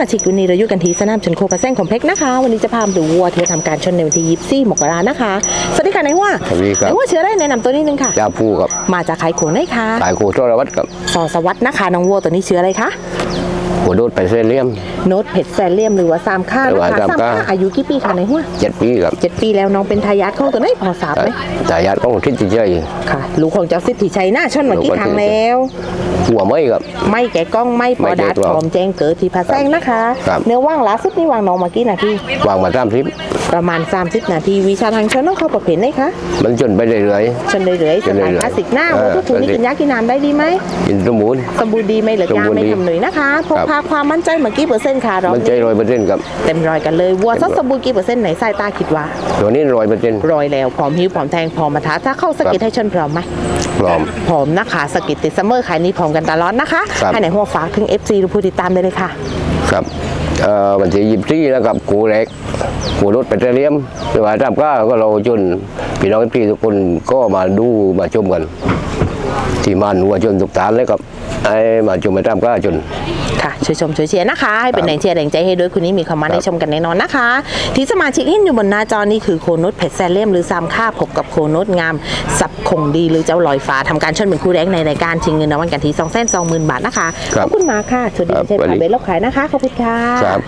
มาชิกวันนี้เราอยู่กันที่สนามชนโคกระแซงคอมเพล็กซ์นะคะ วันนี้จะพามาดูวัวที่จะทำการชนในวันที่ยี่สี่มกรานะคะ สวัสดีค่ะนายหัวสวัสดีครับนายหัวเชื้อได้แนะนำตัวนิดนึงค่ะจ่าผู้กับ มาจากไขโขนได้ค่ะสายโคโทรวัตรกับสอสวัสดนะคะน้องวัวตัวนี้เชื้ออะไรคะ หัวโดดไปเส้นเลี่ยม โน้ตเผ็ดแซเลียมหรือว่าซามข้าหรือนะว่าคะซามซามค่าค่าอายุกี่ปีคะในหัวเจ็ดปีครับเจ็ดปีแล้วน้องเป็นทายาทของตัวนี้พอสาบไหมจ่ายญาติของทิศจิเจย ค่ะลูกของเจ้าสิทธิชัยหน้าชนมากี่ทางแล้ว หัวไม่ครับ ไม่แก่กล้องไม่ปอดาดไม่แกะกล้องพร้อมแจ้งเกิดที่พาแซงนะคะ ครับ เนื้อว่างล่าสุดนี่วางน้องมากี่นาทีวางมาตามทิศ ประมาณ 30 นาทีวิชาทางชนต้องเข้าประเภทไหนคะมันจนไปเรื่อยชนเรื่อยๆสชนเรื่ถาอนยๆคลาสสิกหน้าเออว่าทุกทุนนี่กินยากินน้ำได้ดีไหมๆกินสมุนสมบูรณ์ดีไหมเหลือกาสมบูรณ์ไม่ดีทำหนุยนะคะพกครับพาความมั่นใจเมื่อกี้เปอร์เซ็นต์ค่ะรอบมันใจนี้ร้อยเปอร์เซ็นต์กับเต็มร้อยกันเลยวัวซัดสมบูรณ์กี่เปอร์เซ็นต์ไหนสายตาคิดว่าตัวนี้ร้อยเปอร์เซ็นต์ร้อยแล้วพร้อมหิวพร้อมแทงพร้อมมาท้าถ้าเข้าสกิดให้ชนพร้อมไหมพร้อมพร้อมนะคะสกิดติดซัมเมอร์ขายนี้พร้อมกันตลอดนะคะครับให้ไหนหัวฝากถึง FC หรือผู้ติดตามได้เลยค่ะ ครับเอ่อวันที่ยี่สิบสี่แล้วกับกูเล็ก กูรถไปเส้นเลี่ยมหรือว่าตามก้าก็เราจนพี่น้องพี่ทุกคนก็มาดูมาชมกัน ที่มันหัวจนทุกฐานเลยกับไอ้มาชมไปตามก้าจนค่ะช่วยชมช่วยเชียร์นะคะให้เป็นครับแรงเชียร์แรงใจให้ด้วยคุณนี้มีความมันครับได้ชมกันแน่นอนนะคะ ที่สมาชิกที่อยู่บนหน้าจอนี่คือโคนุสเพชรแซลเลียมหรือซามค่าพบกับโคนุสงาม สับคงดีหรือเจ้าลอยฟ้าทำการชนเป็นคู่แรกในรายการชิงเงินรางวัลกันที่2 2 0 0 0 0บาทนะคะครัขบอบคุณมากค่ะสวัสดีครับเชฟสวัสขาดีเบลลบขายนะคะขอบคุณค่ะครับ